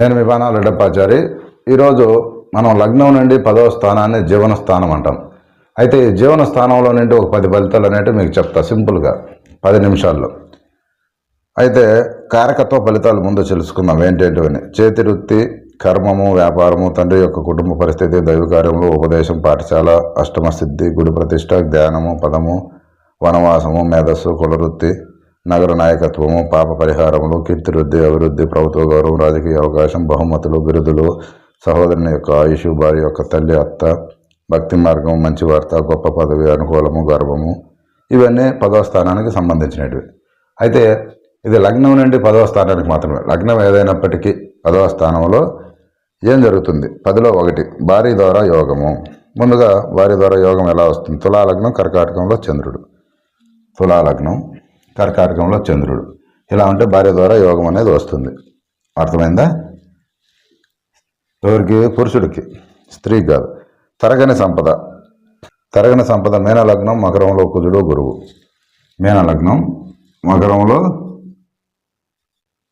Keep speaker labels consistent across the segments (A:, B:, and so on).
A: నేను మీ బాణాలు రెడ్డప్పాచారి. ఈరోజు మనం లగ్నం నుండి పదవ స్థానాన్ని జీవన స్థానం అంటాం. అయితే ఈ జీవన స్థానంలో నుండి ఒక పది ఫలితాలు అనేవి మీకు చెప్తా సింపుల్గా పది నిమిషాల్లో. అయితే కారకత్వ ఫలితాలు ముందు తెలుసుకుందాం ఏంటేంటివని చేతి వృత్తి కర్మము వ్యాపారము తండ్రి యొక్క కుటుంబ పరిస్థితి దైవకార్యములు ఉపదేశం పాఠశాల అష్టమ సిద్ధి గుడి ప్రతిష్ట ధ్యానము పదము వనవాసము మేధస్సు కులవృత్తి నగర నాయకత్వము పాప పరిహారములు కీర్తివృద్ధి అభివృద్ధి ప్రభుత్వ గౌరవం రాజకీయ అవకాశం బహుమతులు బిరుదులు సహోదరుని యొక్క ఆయుష్ భార్య యొక్క తల్లి అత్త భక్తి మార్గం మంచి వార్త గొప్ప పదవి అనుకూలము గర్వము ఇవన్నీ పదవ స్థానానికి సంబంధించినవి అయితే ఇది లగ్నం నుండి పదవ స్థానానికి మాత్రమే. లగ్నం ఏదైనప్పటికీ పదవ స్థానంలో ఏం జరుగుతుంది? పదిలో ఒకటి భార్య ద్వారా యోగము. ముందుగా భార్య ద్వారా యోగం ఎలా వస్తుంది? తులాలగ్నం కర్కాటకంలో చంద్రుడు. తులాలగ్నం. కర్కాటకంలో చంద్రుడు. ఇలా ఉంటే భార్య ద్వారా యోగం అనేది వస్తుంది. అర్థమైందా? ఎవరికి? పురుషుడికి. స్త్రీ కాదు. తరగని సంపద. తరగని సంపద మీన లగ్నం మకరంలో కుజుడు గురువు. మీన లగ్నం మకరంలో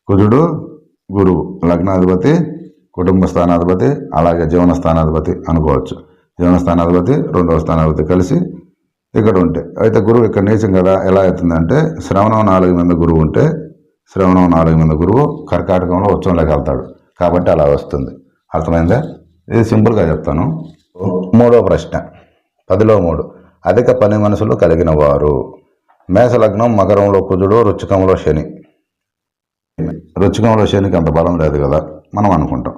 A: కుజుడు గురువు. లగ్నాధిపతి కుటుంబ స్థానాధిపతి అలాగే జీవన స్థానాధిపతి అనుకోవచ్చు. జీవన స్థానాధిపతి రెండవ స్థానాధిపతి కలిసి ఇక్కడ ఉంటే. అయితే గురువు ఇక్కడ నీచం కదా ఎలా అవుతుందంటే శ్రవణం నాలుగు మంది గురువు ఉంటే శ్రవణం నాలుగు మంది గురువు కర్కాటకంలో ఉత్సవంలోకి వెళ్తాడు. కాబట్టి అలా వస్తుంది. అర్థమైందా? ఇది సింపుల్గా చెప్తాను. మూడో ప్రశ్న. పదిలో మూడు. అధిక పని మనసులు కలిగిన వారు. మేషలగ్నం మకరంలో కుజుడు రుచికంలో శని. రుచికంలో శనికి అంత బలం లేదు కదా మనం అనుకుంటాం.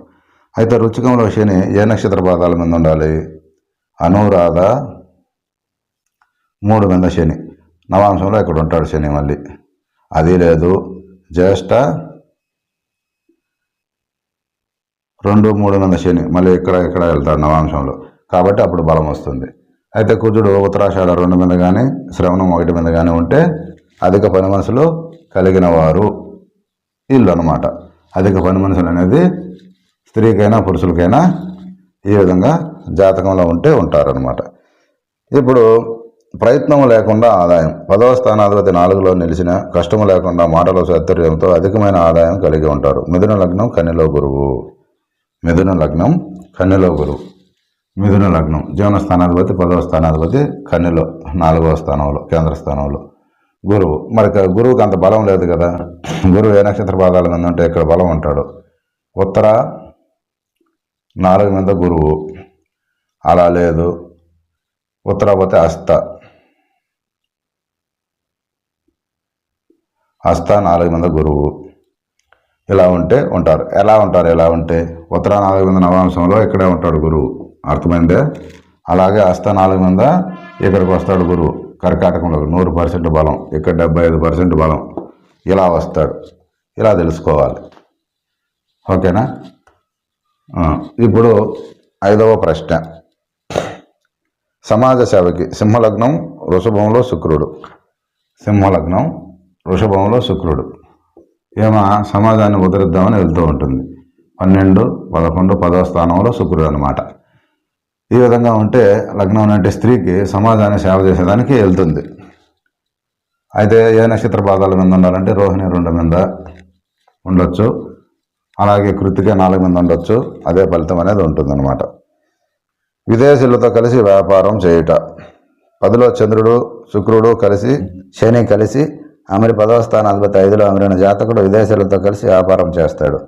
A: అయితే రుచికంలో శని ఏ నక్షత్ర పాదాల మీద ఉండాలి? అనురాధ మూడు మీద శని. నవాంశంలో ఇక్కడ ఉంటాడు శని మళ్ళీ. అది లేదు. జ్యేష్ఠ రెండు మూడు మీద శని. మళ్ళీ ఇక్కడ ఇక్కడ వెళ్తాడు నవాంశంలో. కాబట్టి అప్పుడు బలం వస్తుంది. అయితే కుజుడు ఉత్తరాషాఢ రెండు మీద కానీ శ్రవణం ఒకటి మీద కానీ ఉంటే అధిక పని మనసులు కలిగిన వారు. ఇల్లు అనమాట అధిక పని మనుషులు అనేది స్త్రీకైనా పురుషులకైనా ఈ విధంగా జాతకంలో ఉంటే ఉంటారనమాట ఇప్పుడు ప్రయత్నం లేకుండా ఆదాయం. పదవ స్థానాధిపతి నాలుగులో నిలిచిన కష్టము లేకుండా మాటల సౌకర్యంతో అధికమైన ఆదాయం కలిగి ఉంటారు. మిథున లగ్నం కన్నెలో గురువు. మిథున లగ్నం కన్నెలో గురువు. మిథున లగ్నం జీవన స్థానాధిపతి పదవ స్థానాధిపతి కన్నెలో నాలుగవ స్థానంలో కేంద్ర స్థానంలో. గురువు. మరి గురువుకి అంత బలం లేదు కదా. గురువు ఏ నక్షత్ర పాదాల మీద ఉంటే ఇక్కడ బలం ఉంటాడు? ఉత్తర నాలుగు మీద గురువు. అలా లేదు. ఉత్తర పోతే అస్త. హస్త నాలుగు మంది గురువు. ఇలా ఉంటే ఉంటారు. ఎలా ఉంటారు ఎలా ఉంటే? ఉత్తర నాలుగు మంది నవాంశంలో ఇక్కడే ఉంటాడు గురువు. అర్థమైందే? అలాగే హస్త నాలుగు మంద ఇక్కడికి వస్తాడు గురువు. కర్కాటకంలో నూరు పర్సెంట్ బలం ఇక్కడ డెబ్బై ఐదు పర్సెంట్ బలం. ఇలా వస్తాడు. ఇలా తెలుసుకోవాలి. ఓకేనా? ఇప్పుడు ఐదవ ప్రశ్న. సమాజ సేవకి సింహలగ్నం వృషభంలో శుక్రుడు. సింహలగ్నం వృషభంలో శుక్రుడు. ఏమ? సమాజాన్ని ఉదరిద్దామని వెళ్తూ ఉంటుంది. పన్నెండు పదకొండు పదవ స్థానంలో శుక్రుడు అనమాట ఈ విధంగా ఉంటే లగ్నం అంటే స్త్రీకి సమాజాన్ని సేవ చేసేదానికి వెళ్తుంది. అయితే ఏ నక్షత్ర పాదాల మీద ఉండాలంటే రోహిణి రెండు మీద ఉండొచ్చు. అలాగే కృతిక నాలుగు మీద ఉండొచ్చు. అదే ఫలితం అనేది ఉంటుందన్నమాట. విదేశీయులతో కలిసి వ్యాపారం చేయుట. పదిలో చంద్రుడు శుక్రుడు కలిసి శని కలిసి అమరి పదవ స్థానాధిపతి ఐదులో అమరిన జాతకుడు విదేశీయులతో కలిసి వ్యాపారం చేస్తాడు.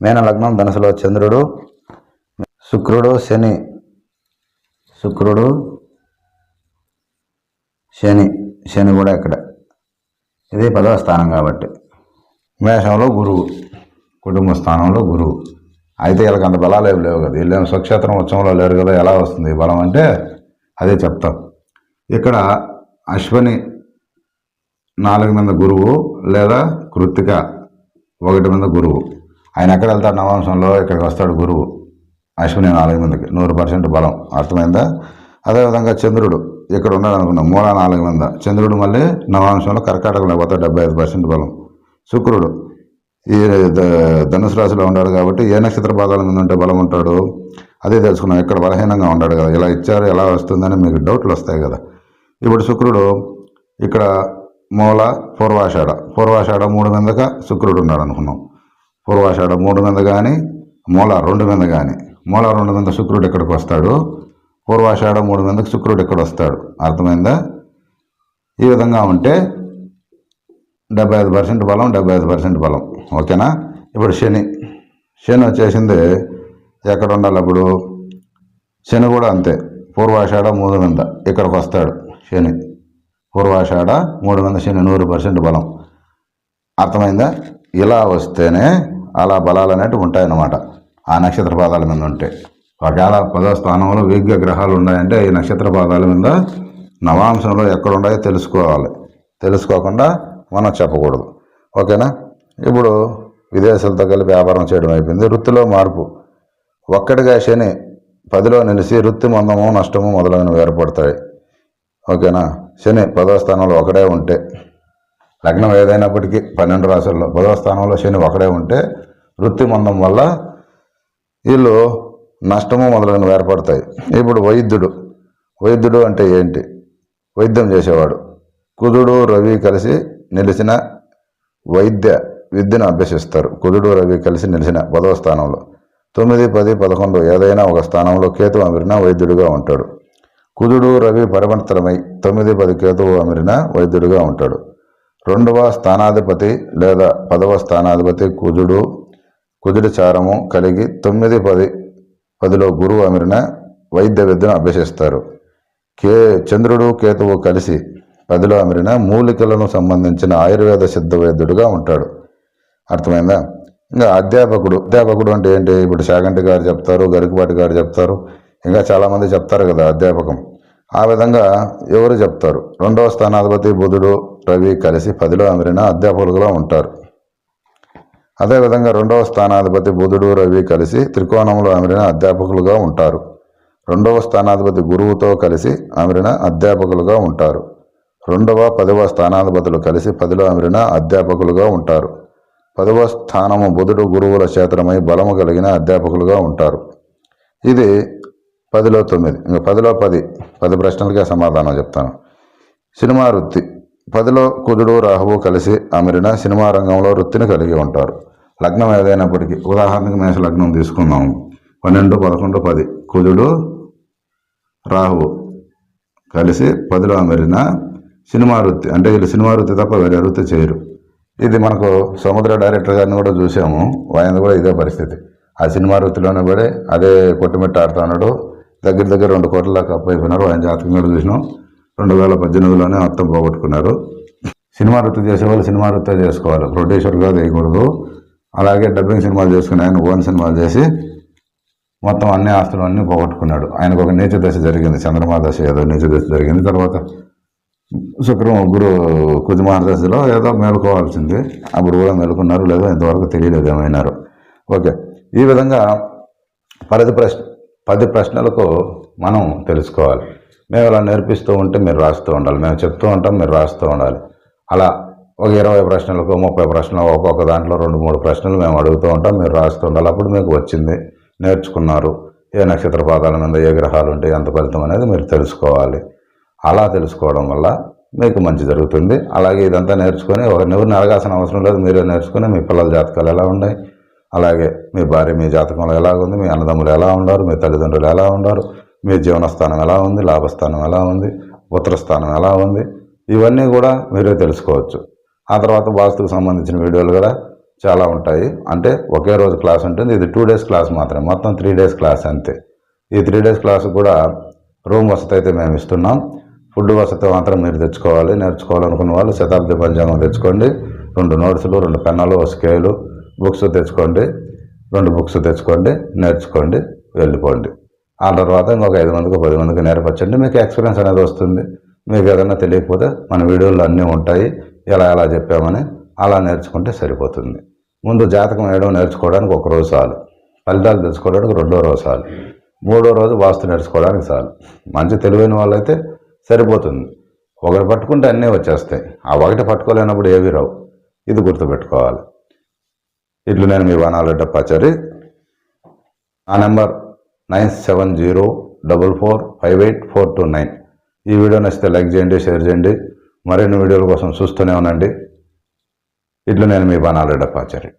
A: మీన లగ్నం ధనుసులో చంద్రుడు శుక్రుడు శని శుక్రుడు శని శని కూడా ఇక్కడ. ఇది పదవ స్థానం కాబట్టి. మేషంలో గురువు కుటుంబ స్థానంలో గురువు. అయితే వీళ్ళకి అంత బలాలు ఏమి లేవు కదా. వీళ్ళేమి స్వక్షేత్రం ఉత్సవంలో లేరు కదా. ఎలా వస్తుంది ఈ బలం అంటే అదే చెప్తాం. ఇక్కడ అశ్వని నాలుగు మీద గురువు లేదా కృత్తిక ఒకటి మీద గురువు. ఆయన ఎక్కడ వెళ్తాడు నవాంశంలో? ఇక్కడికి వస్తాడు గురువు. అశ్విని నాలుగు మందికి. నూరు పర్సెంట్ బలం. అర్థమైందా? అదేవిధంగా చంద్రుడు. ఇక్కడ ఉన్నాడు అనుకున్నాం. మూల నాలుగు మంది. చంద్రుడు మళ్ళీ నవాంశంలో కర్కాటకంలో పోతే డెబ్బై ఐదు పర్సెంట్ బలం. శుక్రుడు. ఈ ద- ధనుసు రాశిలో ఉన్నాడు కాబట్టి ఏ నక్షత్ర పాదాల మీద ఉంటే బలం ఉంటాడు? అదే తెలుసుకున్నాం. ఇక్కడ బలహీనంగా ఉన్నాడు కదా. ఇలా ఇచ్చారు ఎలా వస్తుందని మీకు డౌట్లు వస్తాయి కదా. ఇప్పుడు శుక్రుడు ఇక్కడ మూల పూర్వాషాఢ. పూర్వాషాఢ మూడు మీదక శుక్రుడు ఉన్నాడు అనుకున్నాం పూర్వాషాఢ మూడు మీద కానీ మూల రెండు మీద కానీ మూల రెండు మీద శుక్రుడు ఇక్కడికి వస్తాడు? పూర్వాషాఢ మూడు మీదకి శుక్రుడు ఇక్కడ వస్తాడు? అర్థమైందా? ఈ విధంగా ఉంటే డెబ్బై ఐదు పర్సెంట్ బలం డెబ్బై ఐదు పర్సెంట్ బలం. ఓకేనా? ఇప్పుడు శని. శని వచ్చేసింది ఎక్కడ ఉండాలి అప్పుడు? శని కూడా అంతే. పూర్వాషాఢ మూడు మీద ఇక్కడికి వస్తాడు? శని. పూర్వాషాఢ మూడు వంద శని నూరు పర్సెంట్ బలం. అర్థమైందా? ఇలా వస్తేనే అలా బలాలు అనేవి ఉంటాయన్నమాట. ఆ నక్షత్ర పాదాల మీద ఉంటే. ఒకవేళ పదో స్థానంలో వీగ్య గ్రహాలు ఉన్నాయంటే ఈ నక్షత్ర పాదాల మీద నవాంశంలో ఎక్కడ ఉన్నాయో తెలుసుకోవాలి. తెలుసుకోకుండా మనం చెప్పకూడదు. ఓకేనా? ఇప్పుడు విదేశాలతో కలిపి వ్యాపారం చేయడం అయిపోయింది. వృత్తిలో మార్పు. ఒక్కడిగా శని పదిలో నిలిచి వృత్తి మందము నష్టము మొదలైనవి ఏర్పడతాయి. ఓకేనా? శని పదో స్థానంలో ఒకడే ఉంటే లగ్నం ఏదైనప్పటికీ పన్నెండు రాశుల్లో పదో స్థానంలో శని ఒకడే ఉంటే వృత్తి మందం వల్ల వీళ్ళు నష్టము మొదలైనవి ఏర్పడతాయి. ఇప్పుడు వైద్యుడు వైద్యుడు అంటే ఏంటి? వైద్యం చేసేవాడు. కుదుడు రవి కలిసి నిలిచిన వైద్య విద్యను అభ్యసిస్తారు. కుదుడు రవి కలిసి నిలిచిన పదవ స్థానంలో. తొమ్మిది పది పదకొండు ఏదైనా ఒక స్థానంలో కేతు అమిరిన వైద్యుడిగా ఉంటాడు. కుదుడు రవి పరివర్తనమై తొమ్మిది పది కేతువు అమిరిన వైద్యుడిగా ఉంటాడు. రెండవ స్థానాధిపతి లేదా పదవ స్థానాధిపతి కుజుడు. కుజుడి చారము కలిగి తొమ్మిది పది పదిలో గురువు అమిరిన వైద్య విద్యను అభ్యసిస్తారు. కే చంద్రుడు కేతువు కలిసి పదిలో అమిరిన మూలికలను సంబంధించిన ఆయుర్వేద సిద్ధ వైద్యుడిగా ఉంటాడు. అర్థమైందా? ఇంకా అధ్యాపకుడు అధ్యాపకుడు అంటే ఏంటి? ఇప్పుడు శాగంటి గారు చెప్తారు గరికపాటి గారు చెప్తారు. ఇంకా చాలామంది చెప్తారు కదా అధ్యాపకం. ఆ విధంగా ఎవరు చెప్తారు? రెండవ స్థానాధిపతి బుధుడు రవి కలిసి పదిలో అందరిన అధ్యాపకులుగా ఉంటారు. అదేవిధంగా రెండవ స్థానాధిపతి బుధుడు రవి కలిసి త్రికోణంలో అమరిన అధ్యాపకులుగా ఉంటారు. రెండవ స్థానాధిపతి గురువుతో కలిసి అమరిన అధ్యాపకులుగా ఉంటారు. రెండవ పదవ స్థానాధిపతులు కలిసి పదిలో అమరిన అధ్యాపకులుగా ఉంటారు. పదవ స్థానము బుధుడు గురువుల క్షేత్రమై బలము కలిగిన అధ్యాపకులుగా ఉంటారు. ఇది పదిలో తొమ్మిది. ఇంకా పదిలో పది. పది ప్రశ్నలకే సమాధానం చెప్తాను. సినిమా వృత్తి. పదిలో కుజుడు రాహువు కలిసి అమిరిన సినిమా రంగంలో వృత్తిని కలిగి ఉంటారు. లగ్నం ఏదైనప్పటికీ ఉదాహరణకు మేష లగ్నం తీసుకుందాము పన్నెండు పదకొండు పది. కుజుడు రాహువు కలిసి పదిలో అమిరిన సినిమా వృత్తి. అంటే వీళ్ళు సినిమా వృత్తి తప్ప వేరే వృత్తి చేయరు. ఇది మనకు సముద్ర డైరెక్టర్ గారిని కూడా చూసాము. ఆయన కూడా ఇదే పరిస్థితి. ఆ సినిమా వృత్తిలోనే పడి అదే కొట్టుమిట్ట ఆడుతా దగ్గర దగ్గర రెండు కోట్ల దాకా అప్పు అయిపోయినారు ఆయన జాతకం కూడా చూసినాం. రెండు వేల పద్దెనిమిదిలోనే మొత్తం పోగొట్టుకున్నారు. సినిమా వృత్తి చేసేవాళ్ళు సినిమా వృత్తి చేసుకోవాలి. ప్రొడ్యూసర్గా చేయకూడదు. అలాగే డబ్బింగ్ సినిమాలు చేసుకుని ఆయన ఓన్ సినిమాలు చేసి మొత్తం అన్ని ఆస్తులు అన్నీ పోగొట్టుకున్నాడు. ఆయనకు ఒక నీచ దశ జరిగింది. చంద్రమా దశ ఏదో నీచ దశ జరిగింది. తర్వాత శుక్రం గురు కుజమహర దశలో ఏదో మేలుకోవాల్సింది. అప్పుడు కూడా మేలుకున్నారు. లేదో ఇంతవరకు తెలియలేదు ఏమైనారు. ఓకే. ఈ విధంగా పరిధి ప్రశ్న పది ప్రశ్నలకు మనం తెలుసుకోవాలి. మేము ఇలా నేర్పిస్తూ ఉంటే మీరు రాస్తూ ఉండాలి. మేము చెప్తూ ఉంటాం మీరు రాస్తూ ఉండాలి. అలా ఒక ఇరవై ప్రశ్నలకు ముప్పై ప్రశ్నలు ఒక్కొక్క దాంట్లో రెండు మూడు ప్రశ్నలు మేము అడుగుతూ ఉంటాం మీరు రాస్తూ ఉండాలి. అప్పుడు మీకు వచ్చింది నేర్చుకున్నారు. ఏ నక్షత్ర పాదాల మీద ఏ గ్రహాలు ఉంటాయి ఎంత ఫలితం అనేది మీరు తెలుసుకోవాలి. అలా తెలుసుకోవడం వల్ల మీకు మంచి జరుగుతుంది. అలాగే ఇదంతా నేర్చుకొని ఎవరిని అడగాల్సిన అవసరం లేదు మీరే నేర్చుకొని మీ పిల్లల జాతకాలు ఎలా ఉన్నాయి అలాగే మీ భార్య మీ జాతకంలో ఎలా ఉంది? మీ అన్నదమ్ములు ఎలా ఉన్నారు? మీ తల్లిదండ్రులు ఎలా ఉన్నారు? మీ జీవనస్థానం ఎలా ఉంది? లాభస్థానం ఎలా ఉంది? ఉత్తరస్థానం ఎలా ఉంది? ఇవన్నీ కూడా మీరే తెలుసుకోవచ్చు. ఆ తర్వాత వాస్తుకు సంబంధించిన వీడియోలు కూడా చాలా ఉంటాయి. అంటే ఒకే రోజు క్లాస్ ఉంటుంది. ఇది టూ డేస్ క్లాస్ మాత్రమే. మొత్తం త్రీ డేస్ క్లాస్ అంతే. ఈ త్రీ డేస్ క్లాస్ కూడా రూమ్ వసతి అయితే మేము ఇస్తున్నాం. ఫుడ్ వసతి మాత్రం మీరు తెచ్చుకోవాలి. నేర్చుకోవాలనుకున్న వాళ్ళు శతాబ్ది పంచాంగం తెచ్చుకోండి. రెండు నోట్సులు రెండు పెన్నులు స్కేలు బుక్స్ తెచ్చుకోండి రెండు బుక్స్ తెచ్చుకోండి నేర్చుకోండి వెళ్ళిపోండి. ఆ తర్వాత ఇంకొక ఐదు మందికి పది మందికి నేర్పచ్చండి మీకు ఎక్స్పీరియన్స్ అనేది వస్తుంది. మీకు ఏదైనా తెలియకపోతే మన వీడియోలు అన్నీ ఉంటాయి ఎలా ఎలా చెప్పామని అలా నేర్చుకుంటే సరిపోతుంది. ముందు జాతకం వేయడం నేర్చుకోవడానికి ఒక రోజు చాలు. ఫలితాలు తెలుసుకోవడానికి రెండో రోజు చాలు. మూడో రోజు వాస్తు నేర్చుకోవడానికి చాలు. మంచి తెలివైన వాళ్ళైతే సరిపోతుంది. ఒకటి పట్టుకుంటే అన్నీ వచ్చేస్తాయి. ఆ ఒకటి పట్టుకోలేనప్పుడు ఏవి రావు. ఇది గుర్తుపెట్టుకోవాలి. ఇట్లు నేను మీ వనాలడ్డప్పాచారి ఆ number nine seven zero double four five eight four two nine. ఈ వీడియో నచ్చితే లైక్ చేయండి షేర్ చేయండి. మరిన్ని వీడియోల కోసం చూస్తూనే ఉండండి. ఇట్లు నేను మీ వనాలడ్డప్పాచారి